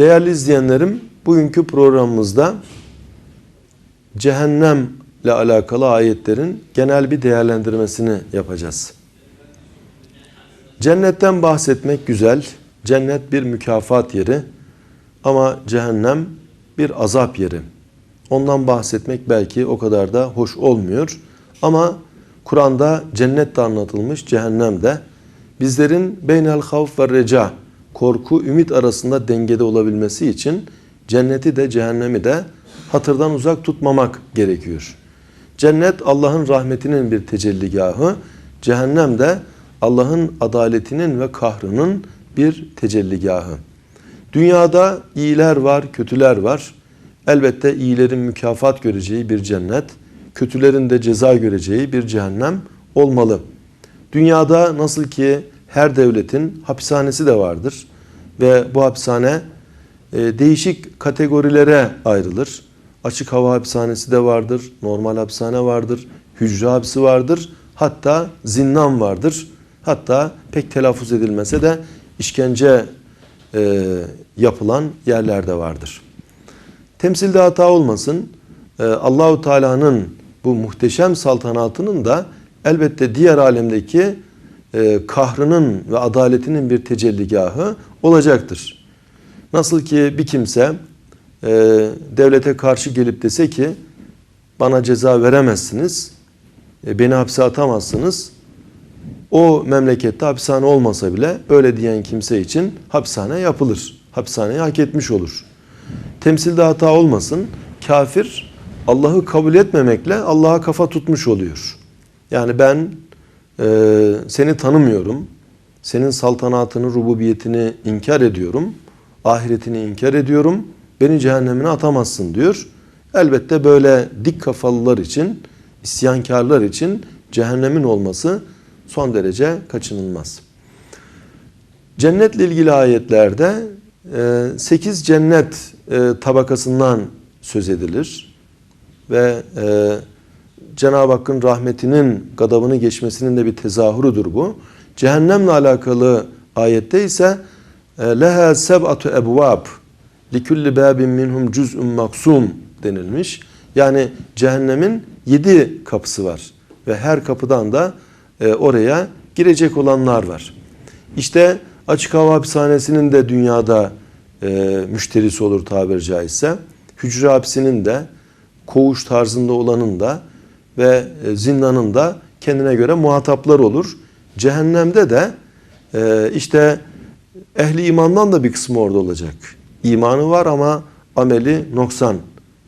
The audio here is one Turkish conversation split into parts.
Değerli izleyenlerim, bugünkü programımızda cehennemle alakalı ayetlerin genel bir değerlendirmesini yapacağız. Cennetten bahsetmek güzel. Cennet bir mükafat yeri ama cehennem bir azap yeri. Ondan bahsetmek belki o kadar da hoş olmuyor. Ama Kur'an'da cennet de anlatılmış, cehennem de. Bizlerin beynel havf ve reca, korku, ümit arasında dengede olabilmesi için cenneti de cehennemi de hatırdan uzak tutmamak gerekiyor. Cennet Allah'ın rahmetinin bir tecelligahı, cehennem de Allah'ın adaletinin ve kahrının bir tecelligahı. Dünyada iyiler var, kötüler var. Elbette iyilerin mükafat göreceği bir cennet, kötülerin de ceza göreceği bir cehennem olmalı. Dünyada nasıl ki her devletin hapishanesi de vardır ve bu hapishane e, değişik kategorilere ayrılır. Açık hava hapishanesi de vardır, normal hapishane vardır, hücre hapsi vardır, hatta zindan vardır. Hatta pek telaffuz edilmese de işkence e, yapılan yerler de vardır. Temsilde hata olmasın. E, Allahu Teala'nın bu muhteşem saltanatının da elbette diğer alemdeki e, kahrının ve adaletinin bir tecelligahı olacaktır. Nasıl ki bir kimse e, devlete karşı gelip dese ki bana ceza veremezsiniz, e, beni hapse atamazsınız. O memlekette hapishane olmasa bile öyle diyen kimse için hapishane yapılır. Hapishaneyi hak etmiş olur. Temsilde hata olmasın. Kafir Allah'ı kabul etmemekle Allah'a kafa tutmuş oluyor. Yani ben e, seni tanımıyorum. Senin saltanatını, rububiyetini inkar ediyorum. Ahiretini inkar ediyorum. Beni cehennemine atamazsın diyor. Elbette böyle dik kafalılar için, isyankarlar için cehennemin olması son derece kaçınılmaz. Cennetle ilgili ayetlerde 8 cennet e, tabakasından söz edilir. Ve e, Cenab-ı Hakk'ın rahmetinin gadabını geçmesinin de bir tezahürüdür bu. Cehennemle alakalı ayette ise e, leha seb'atu ebvab likulli babin minhum cuz'un maksum denilmiş. Yani cehennemin yedi kapısı var ve her kapıdan da e, oraya girecek olanlar var. İşte açık hava hapishanesinin de dünyada e, müşterisi olur tabiri caizse. Hücre hapsinin de koğuş tarzında olanın da ve e, zindanın da kendine göre muhataplar olur. Cehennemde de e, işte ehli imandan da bir kısmı orada olacak. İmanı var ama ameli noksan.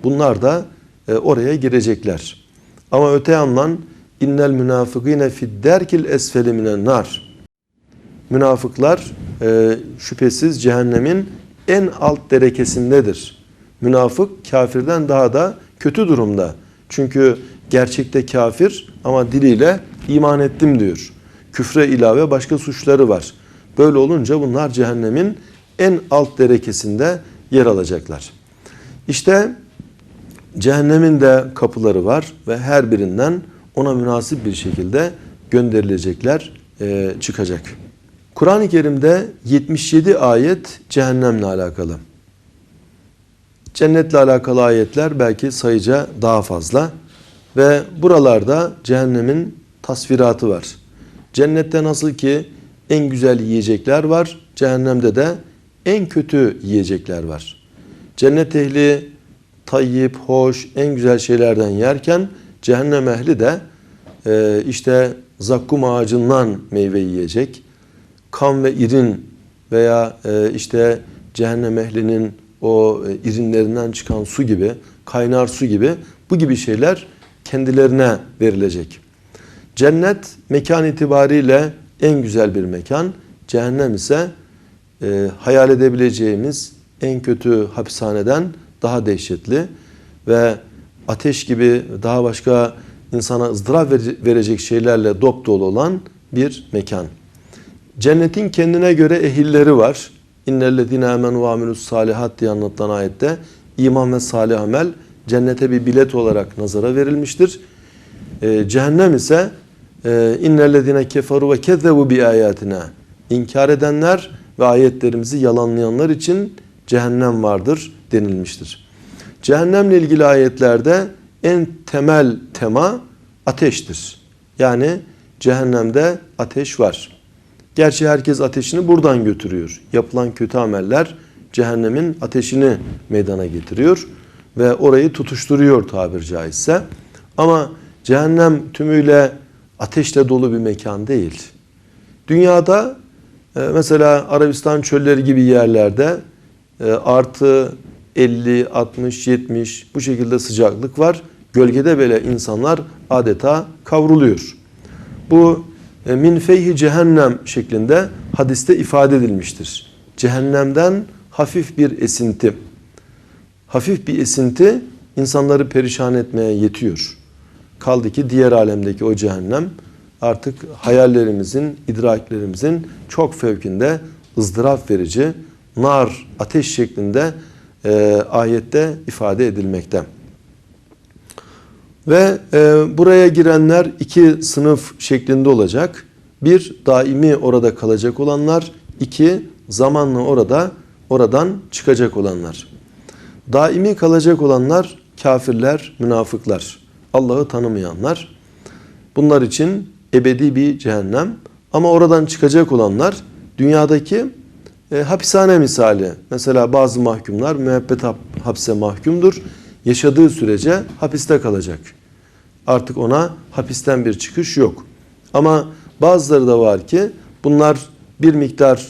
Bunlar da e, oraya girecekler. Ama öte yandan innel münafıkine fid derkil esfeli minen nar. Münafıklar e, şüphesiz cehennemin en alt derekesindedir. Münafık kafirden daha da kötü durumda. Çünkü gerçekte kafir ama diliyle iman ettim diyor. Küfre ilave başka suçları var. Böyle olunca bunlar cehennemin en alt derekesinde yer alacaklar. İşte cehennemin de kapıları var ve her birinden ona münasip bir şekilde gönderilecekler, e, çıkacak. Kur'an-ı Kerim'de 77 ayet cehennemle alakalı. Cennetle alakalı ayetler belki sayıca daha fazla ve buralarda cehennemin tasviratı var. Cennette nasıl ki en güzel yiyecekler var, cehennemde de en kötü yiyecekler var. Cennet ehli tayyip, hoş, en güzel şeylerden yerken cehennem ehli de e, işte zakkum ağacından meyve yiyecek. Kan ve irin veya e, işte cehennem ehlinin o e, irinlerinden çıkan su gibi, kaynar su gibi bu gibi şeyler kendilerine verilecek. Cennet mekan itibariyle en güzel bir mekan. Cehennem ise e, hayal edebileceğimiz en kötü hapishaneden daha dehşetli ve ateş gibi daha başka insana ızdırap verecek şeylerle dop dolu olan bir mekan. Cennetin kendine göre ehilleri var. İnnellezine amenu ve amilus salihat diye anlatılan ayette iman ve salih amel cennete bir bilet olarak nazara verilmiştir. Ee, cehennem ise e, innellezine keferu ve kezzebu bi ayatina inkar edenler ve ayetlerimizi yalanlayanlar için cehennem vardır denilmiştir. Cehennemle ilgili ayetlerde en temel tema ateştir. Yani cehennemde ateş var. Gerçi herkes ateşini buradan götürüyor. Yapılan kötü ameller cehennemin ateşini meydana getiriyor ve orayı tutuşturuyor tabir caizse. Ama cehennem tümüyle ateşle dolu bir mekan değil. Dünyada e, mesela Arabistan çölleri gibi yerlerde e, artı 50, 60, 70 bu şekilde sıcaklık var. Gölgede bile insanlar adeta kavruluyor. Bu e, min feyhi cehennem şeklinde hadiste ifade edilmiştir. Cehennemden hafif bir esinti. Hafif bir esinti insanları perişan etmeye yetiyor. Kaldı ki diğer alemdeki o cehennem artık hayallerimizin, idraklerimizin çok fevkinde ızdırap verici nar, ateş şeklinde e, ayette ifade edilmekte. Ve e, buraya girenler iki sınıf şeklinde olacak. Bir, daimi orada kalacak olanlar. iki zamanla orada oradan çıkacak olanlar. Daimi kalacak olanlar kafirler, münafıklar, Allah'ı tanımayanlar. Bunlar için ebedi bir cehennem. Ama oradan çıkacak olanlar dünyadaki e, hapishane misali. Mesela bazı mahkumlar müebbet hap, hapse mahkumdur. Yaşadığı sürece hapiste kalacak. Artık ona hapisten bir çıkış yok. Ama bazıları da var ki bunlar bir miktar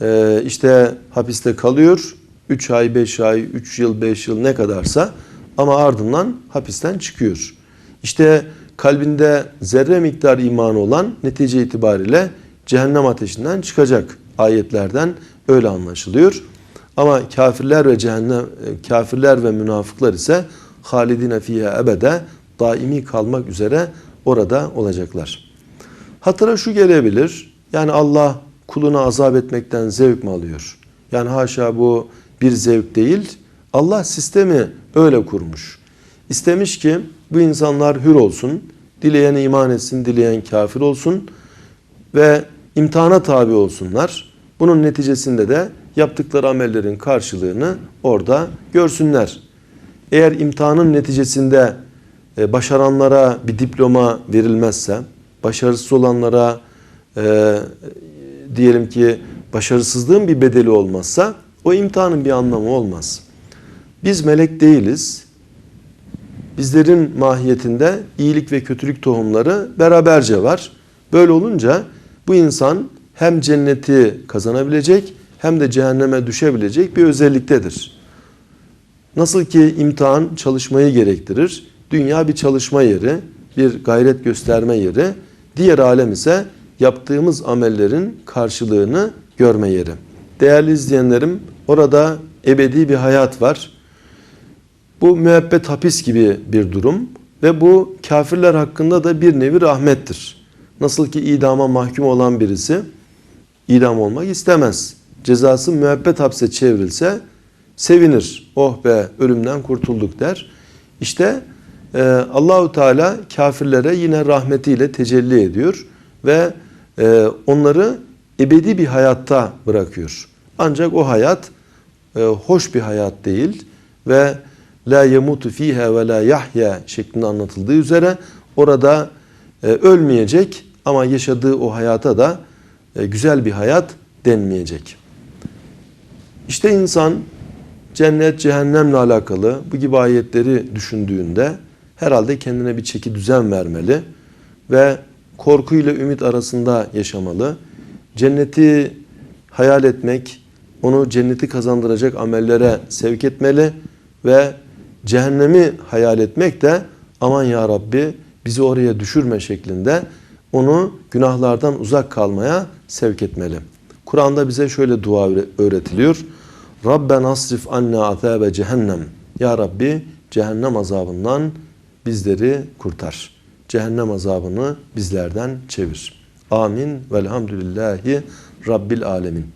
e, işte hapiste kalıyor. 3 ay, 5 ay, 3 yıl, 5 yıl ne kadarsa ama ardından hapisten çıkıyor. İşte kalbinde zerre miktar imanı olan netice itibariyle cehennem ateşinden çıkacak ayetlerden öyle anlaşılıyor. Ama kafirler ve cehennem kafirler ve münafıklar ise halidine fiye ebede daimi kalmak üzere orada olacaklar. Hatıra şu gelebilir. Yani Allah kuluna azap etmekten zevk mi alıyor? Yani haşa bu bir zevk değil. Allah sistemi öyle kurmuş. İstemiş ki bu insanlar hür olsun. Dileyen iman etsin, dileyen kafir olsun ve imtihana tabi olsunlar. Bunun neticesinde de yaptıkları amellerin karşılığını orada görsünler. Eğer imtihanın neticesinde e, başaranlara bir diploma verilmezse, başarısız olanlara e, diyelim ki başarısızlığın bir bedeli olmazsa o imtihanın bir anlamı olmaz. Biz melek değiliz. Bizlerin mahiyetinde iyilik ve kötülük tohumları beraberce var. Böyle olunca bu insan hem cenneti kazanabilecek hem de cehenneme düşebilecek bir özelliktedir. Nasıl ki imtihan çalışmayı gerektirir. Dünya bir çalışma yeri, bir gayret gösterme yeri. Diğer alem ise yaptığımız amellerin karşılığını görme yeri. Değerli izleyenlerim, orada ebedi bir hayat var. Bu müebbet hapis gibi bir durum ve bu kafirler hakkında da bir nevi rahmettir. Nasıl ki idama mahkum olan birisi idam olmak istemez. Cezası müebbet hapse çevrilse sevinir. Oh be ölümden kurtulduk der. İşte e, Allahu Teala kafirlere yine rahmetiyle tecelli ediyor ve e, onları ebedi bir hayatta bırakıyor. Ancak o hayat e, hoş bir hayat değil ve la yemutu fiha ve la yahya şeklinde anlatıldığı üzere orada e, ölmeyecek ama yaşadığı o hayata da e, güzel bir hayat denmeyecek. İşte insan cennet cehennemle alakalı bu gibi ayetleri düşündüğünde herhalde kendine bir çeki düzen vermeli ve korku ile ümit arasında yaşamalı. Cenneti hayal etmek, onu cenneti kazandıracak amellere sevk etmeli ve cehennemi hayal etmek de aman ya Rabbi bizi oraya düşürme şeklinde onu günahlardan uzak kalmaya sevk etmeli. Kur'an'da bize şöyle dua öğretiliyor. Rabben asrif anna azabe cehennem. Ya Rabbi cehennem azabından bizleri kurtar. Cehennem azabını bizlerden çevir. Amin. Velhamdülillahi Rabbil alemin.